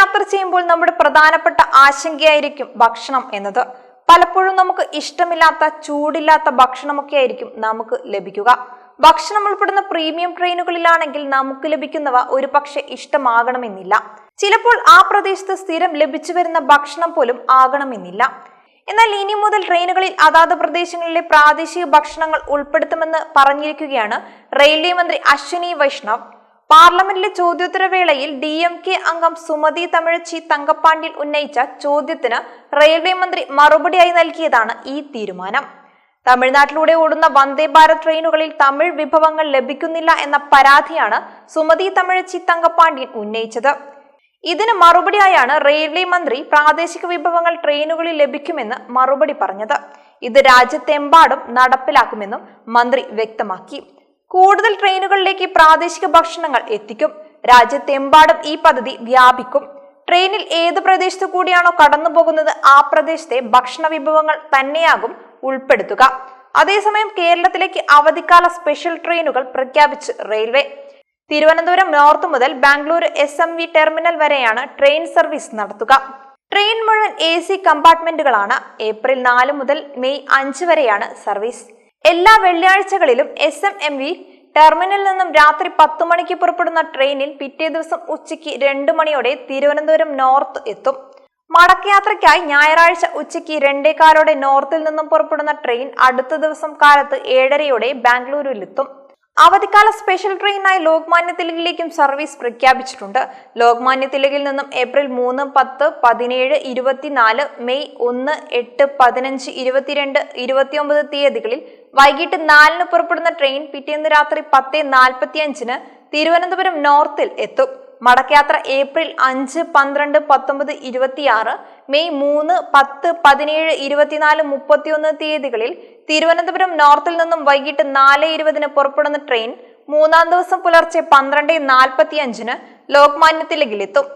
യാത്ര ചെയ്യുമ്പോൾ നമ്മുടെ പ്രധാനപ്പെട്ട ആശങ്കയായിരിക്കും ഭക്ഷണം എന്നത്. പലപ്പോഴും നമുക്ക് ഇഷ്ടമില്ലാത്ത ചൂടില്ലാത്ത ഭക്ഷണമൊക്കെ ആയിരിക്കും നമുക്ക് ലഭിക്കുക. ഭക്ഷണം ഉൾപ്പെടുന്ന പ്രീമിയം ട്രെയിനുകളിലാണെങ്കിൽ നമുക്ക് ലഭിക്കുന്നവ ഒരു പക്ഷെ ഇഷ്ടമാകണമെന്നില്ല. ചിലപ്പോൾ ആ പ്രദേശത്ത് സ്ഥിരം ലഭിച്ചു വരുന്ന ഭക്ഷണം പോലും ആകണമെന്നില്ല. എന്നാൽ ഇനി മുതൽ ട്രെയിനുകളിൽ അതാത് പ്രദേശങ്ങളിലെ പ്രാദേശിക ഭക്ഷണങ്ങൾ ഉൾപ്പെടുത്തുമെന്ന് പറഞ്ഞിരിക്കുകയാണ് റെയിൽവേ മന്ത്രി അശ്വിനി വൈഷ്ണവ്. പാർലമെന്റിലെ ചോദ്യോത്തരവേളയിൽ ഡി എം കെ അംഗം സുമതി തമിഴച്ചി തങ്കപ്പാണ്ടിൽ ഉന്നയിച്ച ചോദ്യത്തിന് റെയിൽവേ മന്ത്രി മറുപടിയായി നൽകിയതാണ് ഈ തീരുമാനം. തമിഴ്നാട്ടിലൂടെ ഓടുന്ന വന്ദേ ഭാരത് ട്രെയിനുകളിൽ തമിഴ് വിഭവങ്ങൾ ലഭിക്കുന്നില്ല എന്ന പരാതിയാണ് സുമതി തമിഴച്ചി തങ്കപ്പാണ്ടിയൻ ഉന്നയിച്ചത്. ഇതിന് മറുപടിയായാണ് റെയിൽവേ മന്ത്രി പ്രാദേശിക വിഭവങ്ങൾ ട്രെയിനുകളിൽ ലഭിക്കുമെന്ന് മറുപടി പറഞ്ഞത്. ഇത് രാജ്യത്തെമ്പാടും നടപ്പിലാക്കുമെന്നും മന്ത്രി വ്യക്തമാക്കി. കൂടുതൽ ട്രെയിനുകളിലേക്ക് പ്രാദേശിക ഭക്ഷണങ്ങൾ എത്തിക്കും. രാജ്യത്തെമ്പാടും ഈ പദ്ധതി വ്യാപിക്കും. ട്രെയിനിൽ ഏത് പ്രദേശത്തു കൂടിയാണോ കടന്നു പോകുന്നത് ആ പ്രദേശത്തെ ഭക്ഷണ വിഭവങ്ങൾ തന്നെയാകും ഉൾപ്പെടുത്തുക. അതേസമയം കേരളത്തിലേക്ക് അവധിക്കാല സ്പെഷ്യൽ ട്രെയിനുകൾ പ്രഖ്യാപിച്ച് റെയിൽവേ. തിരുവനന്തപുരം നോർത്ത് മുതൽ Bangalore S M V terminal വരെയാണ് ട്രെയിൻ സർവീസ് നടത്തുക. ട്രെയിൻ മുഴുവൻ എ സി കമ്പാർട്ട്മെന്റുകളാണ്. ഏപ്രിൽ നാല് മുതൽ മെയ് അഞ്ച് വരെയാണ് സർവീസ്. എല്ലാ വെള്ളിയാഴ്ചകളിലും എസ് എം എം വി ടെർമിനലിൽ നിന്നും രാത്രി പത്തു മണിക്ക് പുറപ്പെടുന്ന ട്രെയിനിൽ പിറ്റേ ദിവസം ഉച്ചയ്ക്ക് രണ്ട് മണിയോടെ തിരുവനന്തപുരം നോർത്ത് എത്തും. മടക്കയാത്രയ്ക്കായി ഞായറാഴ്ച ഉച്ചയ്ക്ക് രണ്ടേകാലോടെ നോർത്തിൽ നിന്നും പുറപ്പെടുന്ന ട്രെയിൻ അടുത്ത ദിവസം കാലത്ത് ഏഴരയോടെ ബാംഗ്ലൂരിലെത്തും. അവധിക്കാല സ്പെഷ്യൽ ട്രെയിനായി ലോക്മാന്യ തിലകിലേക്കും സർവീസ് പ്രഖ്യാപിച്ചിട്ടുണ്ട്. ലോക്മാന്യ തിലകിൽ നിന്നും ഏപ്രിൽ മൂന്ന് പത്ത് പതിനേഴ് ഇരുപത്തിനാല് മെയ് ഒന്ന് എട്ട് പതിനഞ്ച് ഇരുപത്തിരണ്ട് ഇരുപത്തിയൊമ്പത് തീയതികളിൽ വൈകിട്ട് നാലിന് പുറപ്പെടുന്ന ട്രെയിൻ പിറ്റേന്ന് രാത്രി പത്ത് നാൽപ്പത്തിയഞ്ചിന് തിരുവനന്തപുരം നോർത്തിൽ എത്തും. മടക്കയാത്ര ഏപ്രിൽ അഞ്ച് പന്ത്രണ്ട് പത്തൊമ്പത് ഇരുപത്തിയാറ് മെയ് മൂന്ന് പത്ത് പതിനേഴ് ഇരുപത്തിനാല് മുപ്പത്തിയൊന്ന് തീയതികളിൽ തിരുവനന്തപുരം നോർത്തിൽ നിന്നും വൈകിട്ട് നാല് ഇരുപതിന് പുറപ്പെടുന്ന ട്രെയിൻ മൂന്നാം ദിവസം പുലർച്ചെ പന്ത്രണ്ട് നാൽപ്പത്തി അഞ്ചിന് ലോക്മാന്യ തിലകിലെത്തും